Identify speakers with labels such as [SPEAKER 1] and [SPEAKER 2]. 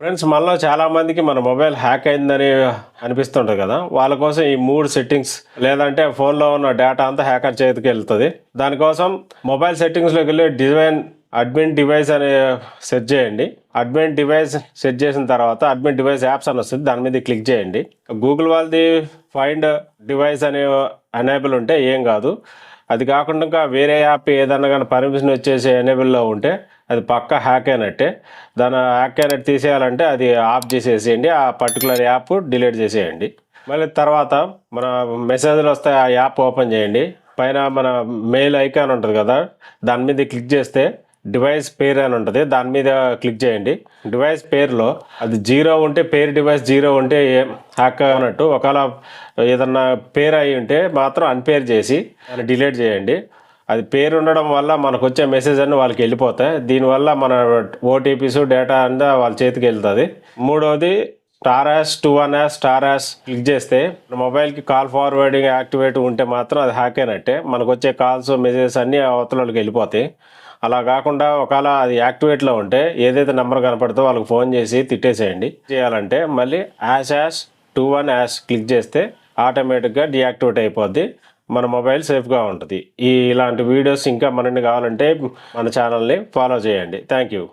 [SPEAKER 1] Friends మనలో చాలా మందికి మన మొబైల్ హ్యాక్ అయిందని అనిపిస్తుంటుంది కదా. వాళ్ళ కోసం ఈ మూడు సెట్టింగ్స్ లేదంటే ఫోన్లో ఉన్న డేటా అంతా హ్యాకర్ చేతికి వెళ్తుంది. దానికోసం మొబైల్ సెట్టింగ్స్లోకి వెళ్ళి డిజైన్ అడ్మిన్ డివైస్ అని సెట్ చేయండి. అడ్మిన్ డివైస్ సెట్ చేసిన తర్వాత అడ్మిన్ డివైస్ యాప్స్ అని వస్తుంది. దాని మీద క్లిక్ చేయండి. గూగుల్ వాళ్ళది ఫైండ్ డివైస్ అనే ఎనేబుల్ ఉంటే ఏం కాదు. అది కాకుండా ఇంకా వేరే యాప్ ఏదన్నా కానీ పర్మిషన్ వచ్చేసి ఎనేబుల్లో ఉంటే అది పక్క హ్యాక్ అయినట్టే. దాని హ్యాక్ అయినట్టు తీసేయాలంటే అది ఆఫ్ చేసేసేయండి. ఆ పర్టికులర్ యాప్ డిలీట్ చేసేయండి. మళ్ళీ తర్వాత మన మెసేజ్లు వస్తే ఆ యాప్ ఓపెన్ చేయండి. పైన మన మెయిల్ ఐకాన్ ఉంటుంది కదా దాని మీద క్లిక్ చేస్తే డివైస్ పేర్ అని ఉంటుంది. దాని మీద క్లిక్ చేయండి. డివైస్ పేర్లో అది జీరో ఉంటే పేరు డివైస్ జీరో ఉంటే హ్యాక్ అన్నట్టు ఒకవేళ ఏదన్నా పేరు అయి ఉంటే మాత్రం అన్పేర్ చేసి దాన్ని డిలీట్ చేయండి. అది పేరు ఉండడం వల్ల మనకు వచ్చే మెసేజ్ అన్ని వాళ్ళకి వెళ్ళిపోతాయి. దీనివల్ల మన ఓటీపీస్ డేటా అంతా వాళ్ళ చేతికి వెళ్తుంది. మూడవది star hash two one hash star hash click చేస్తే మొబైల్కి కాల్ ఫార్వర్డింగ్ యాక్టివేట్ ఉంటే మాత్రం అది హ్యాక్ అయినట్టే. మనకు వచ్చే కాల్స్ మెసేజెస్ అన్నీ అవతలకి వెళ్ళిపోతాయి. అలా కాకుండా ఒకవేళ అది యాక్టివేట్లో ఉంటే ఏదైతే నెంబర్ కనపడుతుందో వాళ్ళకి ఫోన్ చేసి తిట్టేసేయండి. చేయాలంటే మళ్ళీ hash hash two one hash click చేస్తే ఆటోమేటిక్గా డియాక్టివేట్ అయిపోద్ది. మన మొబైల్ సేఫ్గా ఉంటుంది. ఈ ఇలాంటి వీడియోస్ ఇంకా మనని కావాలంటే మన ఛానల్ని ఫాలో చేయండి. Thank you